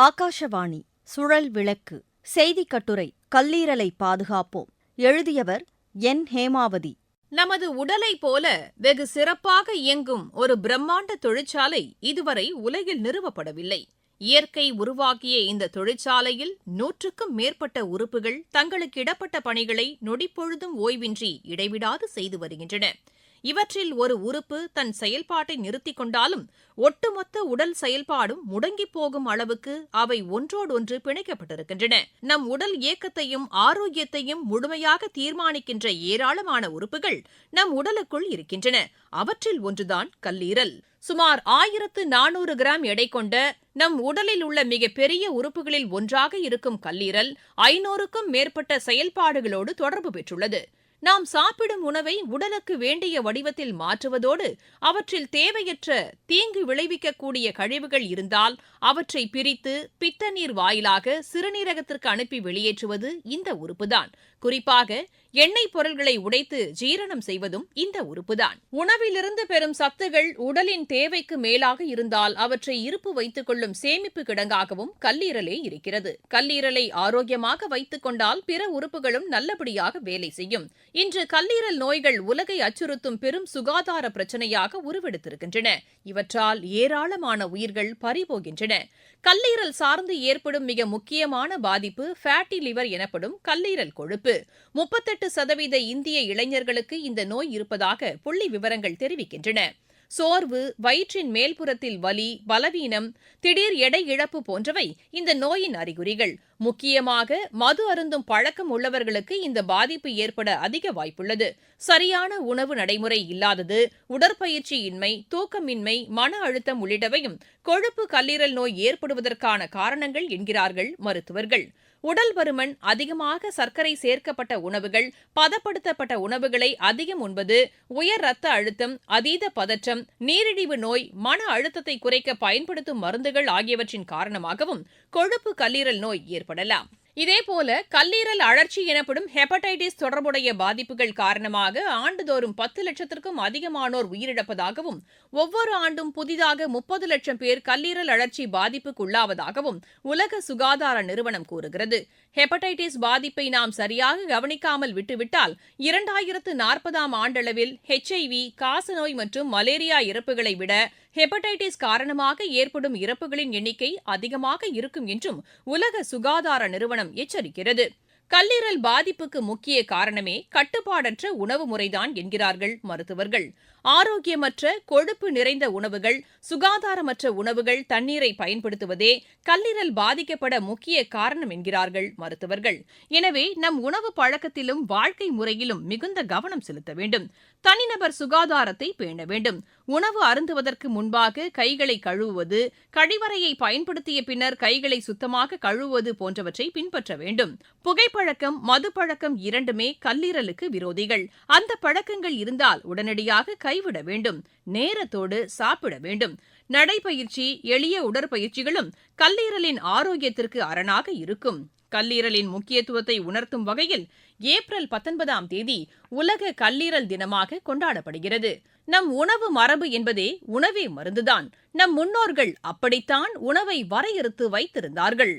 ஆகாஷவாணி சுழல் விளக்கு செய்திக் கட்டுரை கல்லீரலை பாதுகாப்போம். எழுதியவர் என். ஹேமாவதி. நமது உடலை போல வெகு சிறப்பாக இயங்கும் ஒரு பிரம்மாண்ட தொழிற்சாலை இதுவரை உலகில் நிறுவப்படவில்லை. இயற்கை உருவாக்கிய இந்த தொழிற்சாலையில் நூற்றுக்கும் மேற்பட்ட உறுப்புகள் தங்களுக்கு இடப்பட்ட பணிகளை நொடிப்பொழுதும் ஓய்வின்றி இடைவிடாது செய்து வருகின்றன. இவற்றில் ஒரு உறுப்பு தன் செயல்பாட்டை நிறுத்திக் கொண்டாலும் ஒட்டுமொத்த உடல் செயல்பாடும் முடங்கிப் போகும் அளவுக்கு அவை ஒன்றோடொன்று பிணைக்கப்பட்டிருக்கின்றன. நம் உடல் இயக்கத்தையும் ஆரோக்கியத்தையும் முழுமையாக தீர்மானிக்கின்ற ஏராளமான உறுப்புகள் நம் உடலுக்குள் இருக்கின்றன. அவற்றில் ஒன்றுதான் கல்லீரல். சுமார் ஆயிரத்து நானூறு கிராம் எடை கொண்ட நம் உடலில் உள்ள மிகப்பெரிய உறுப்புகளில் ஒன்றாக இருக்கும் கல்லீரல் ஐநூறுக்கும் மேற்பட்ட செயல்பாடுகளோடு தொடர்பு பெற்றுள்ளது. நாம் சாப்பிடும் உணவை உடலுக்கு வேண்டிய வடிவத்தில் மாற்றுவதோடு அவற்றில் தேவையற்ற தீங்கு விளைவிக்கக்கூடிய கழிவுகள் இருந்தால் அவற்றை பிரித்து பித்த நீர் வாயிலாக சிறுநீரகத்திற்கு அனுப்பி வெளியேற்றுவது இந்த உறுப்புதான். குறிப்பாக எண்ணெய் பொருள்களை உடைத்து ஜீரணம் செய்வதும் இந்த உறுப்புதான். உணவிலிருந்து பெறும் சத்துகள் உடலின் தேவைக்கு மேலாக இருந்தால் அவற்றை இருப்பு வைத்துக் கொள்ளும் சேமிப்பு கிடங்காகவும் கல்லீரலே இருக்கிறது. கல்லீரலை ஆரோக்கியமாக வைத்துக் கொண்டால் பிற உறுப்புகளும் நல்லபடியாக வேலை செய்யும். இன்று கல்லீரல் நோய்கள் உலகை அச்சுறுத்தும் பெரும் சுகாதார பிரச்சனையாக உருவெடுத்திருக்கின்றன. இவற்றால் ஏராளமான உயிர்கள் பறிபோகின்றன. கல்லீரல் சார்ந்து ஏற்படும் மிக முக்கியமான பாதிப்பு ஃபேட்டி லிவர் எனப்படும் கல்லீரல் கொழுப்பு. முப்பத்தெட்டு சதவீத இந்திய இளைஞர்களுக்கு இந்த நோய் இருப்பதாக புள்ளி விவரங்கள் தெரிவிக்கின்றன. சோர்வு வயிற்றின் மேல்புறத்தில் வலி பலவீனம் திடீர் எடை இழப்பு போன்றவை இந்த நோயின் அறிகுறிகள். முக்கியமாக மது அருந்தும் பழக்கம் உள்ளவர்களுக்கு இந்த பாதிப்பு ஏற்பட அதிக வாய்ப்புள்ளது. சரியான உணவு நடைமுறை இல்லாதது உடற்பயிற்சியின்மை தூக்கமின்மை மன அழுத்தம் உள்ளிட்டவையும் கொழுப்பு கல்லீரல் நோய் ஏற்படுவதற்கான காரணங்கள் என்கிறார்கள் மருத்துவர்கள். உடல் பருமன் அதிகமாக சர்க்கரை சேர்க்கப்பட்ட உணவுகள் பதப்படுத்தப்பட்ட உணவுகளை அதிகம் உண்பது உயர் ரத்த அழுத்தம் அதீத பதற்றம் நீரிழிவு நோய் மன அழுத்தத்தை குறைக்க பயன்படுத்தும் மருந்துகள் ஆகியவற்றின் காரணமாகவும் கொழுப்பு கல்லீரல் நோய் ஏற்படலாம். இதேபோல கல்லீரல் அழற்சி எனப்படும் ஹெப்படைட்டிஸ் தொடர்புடைய பாதிப்புகள் காரணமாக ஆண்டுதோறும் பத்து லட்சத்திற்கும் அதிகமானோர் உயிரிழப்பதாகவும் ஒவ்வொரு ஆண்டும் புதிதாக முப்பது லட்சம் பேர் கல்லீரல் அழற்சி பாதிப்புக்குள்ளாவதாகவும் உலக சுகாதார நிறுவனம் கூறுகிறது. ஹெப்படைட்டிஸ் பாதிப்பை நாம் சரியாக கவனிக்காமல் விட்டுவிட்டால் இரண்டாயிரத்து நாற்பதாம் ஆண்டளவில் ஹெச்ஐவி காசநோய் மற்றும் மலேரியா இறப்புகளை விட ஹெப்படைட்டிஸ் காரணமாக ஏற்படும் இறப்புகளின் எண்ணிக்கை அதிகமாக இருக்கும் என்றும் உலக சுகாதார நிறுவனம் எச்சரிக்கிறது. கல்லீரல் பாதிப்புக்கு முக்கிய காரணமே கட்டுப்பாடற்ற உணவு முறைதான் என்கிறார்கள் மருத்துவர்கள். ஆரோக்கியமற்ற கொழுப்பு நிறைந்த உணவுகள் சுகாதாரமற்ற உணவுகள் தண்ணீரை பயன்படுத்துவதே கல்லீரல் பாதிக்கப்பட முக்கிய காரணம் என்கிறார்கள் மருத்துவர்கள். எனவே நம் உணவு பழக்கத்திலும் வாழ்க்கை முறையிலும் மிகுந்த கவனம் செலுத்த வேண்டும். தனிநபர் சுகாதாரத்தை பேண வேண்டும். உணவு அருந்துவதற்கு முன்பாக கைகளை கழுவுவது கழிவறையை பயன்படுத்திய பின்னர் கைகளை சுத்தமாக கழுவுவது போன்றவற்றை பின்பற்ற வேண்டும். புகைப்பழக்கம் மது பழக்கம் இரண்டுமே கல்லீரலுக்கு விரோதிகள். அந்த பழக்கங்கள் இருந்தால் உடனடியாக கைவிட வேண்டும் நேரத்தோடு சாப்பிட வேண்டும். நடைப்பயிற்சி எளிய உடற்பயிற்சிகளும் கல்லீரலின் ஆரோக்கியத்திற்கு அரணாக இருக்கும். கல்லீரலின் முக்கியத்துவத்தை உணர்த்தும் வகையில் ஏப்ரல் பத்தொன்பதாம் தேதி உலக கல்லீரல் தினமாக கொண்டாடப்படுகிறது. நம் உணவு மரபு என்பதே உணவே மருந்துதான். நம் முன்னோர்கள் அப்படித்தான் உணவை வரையறுத்து வைத்திருந்தார்கள்.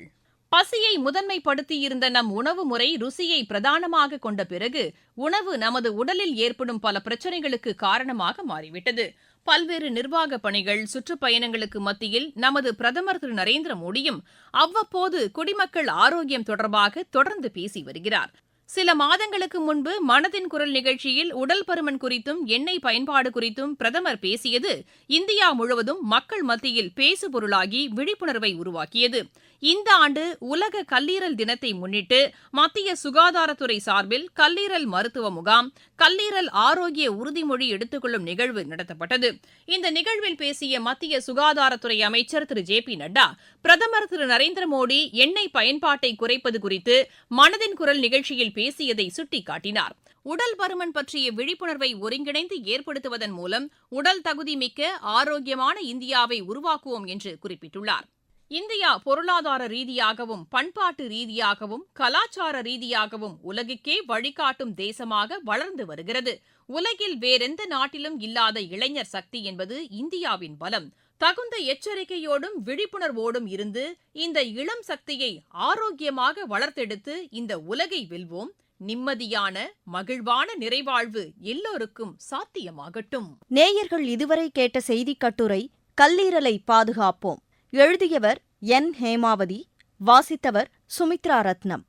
பசியை முதன்மைப்படுத்தியிருந்த நம் உணவு முறை ருசியை பிரதானமாக கொண்ட பிறகு உணவு நமது உடலில் ஏற்படும் பல பிரச்சனைகளுக்கு காரணமாக மாறிவிட்டது. பல்வேறு நிர்வாக பணிகள் சுற்றுப்பயணங்களுக்கு மத்தியில் நமது பிரதமர் திரு. நரேந்திர மோடியும் அவ்வப்போது குடிமக்கள் ஆரோக்கியம் தொடர்பாக தொடர்ந்து பேசி வருகிறார். சில மாதங்களுக்கு முன்பு மனதின் குரல் நிகழ்ச்சியில் உடல் பருமன் குறித்தும் எண்ணெய் பயன்பாடு குறித்தும் பிரதமர் பேசியது இந்தியா முழுவதும் மக்கள் மத்தியில் பேசுபொருளாகி விழிப்புணர்வை உருவாக்கியது. இந்த ஆண்டு உலக கல்லீரல் தினத்தை முன்னிட்டு மத்திய சுகாதாரத்துறை சார்பில் கல்லீரல் மருத்துவ முகாம் கல்லீரல் ஆரோக்கிய உறுதிமொழி எடுத்துக்கொள்ளும் நிகழ்வு நடத்தப்பட்டது. இந்த நிகழ்வில் பேசிய மத்திய சுகாதாரத்துறை அமைச்சர் திரு. ஜே. பி. நட்டா பிரதமர் திரு. நரேந்திர மோடி எண்ணெய் பயன்பாட்டை குறைப்பது குறித்து மனதின் குரல் நிகழ்ச்சியில் பேசியதை சுட்டிக்காட்டினார். உடல் பருமன் பற்றிய விழிப்புணர்வை ஒருங்கிணைந்து ஏற்படுத்துவதன் மூலம் உடல் தகுதி மிக்க ஆரோக்கியமான இந்தியாவை உருவாக்குவோம் என்று குறிப்பிட்டுள்ளார். இந்தியா பொருளாதார ரீதியாகவும் பண்பாட்டு ரீதியாகவும் கலாச்சார ரீதியாகவும் உலகுக்கே வழிகாட்டும் தேசமாக வளர்ந்து வருகிறது. உலகில் வேறெந்த நாட்டிலும் இல்லாத இளைஞர் சக்தி என்பது இந்தியாவின் பலம். தகுந்த எச்சரிக்கையோடும் விழிப்புணர்வோடும் இருந்து இந்த இளம் சக்தியை ஆரோக்கியமாக வளர்த்தெடுத்து இந்த உலகை வெல்வோம். நிம்மதியான மகிழ்வான நிறைவாழ்வு எல்லோருக்கும் சாத்தியமாகட்டும். நேயர்கள் இதுவரை கேட்ட செய்திக் கட்டுரை கல்லீரலை பாதுகாப்போம். எழுதியவர் என் ஹேமாவதி வாசித்தவர் சுமித்ரா ரத்னம்.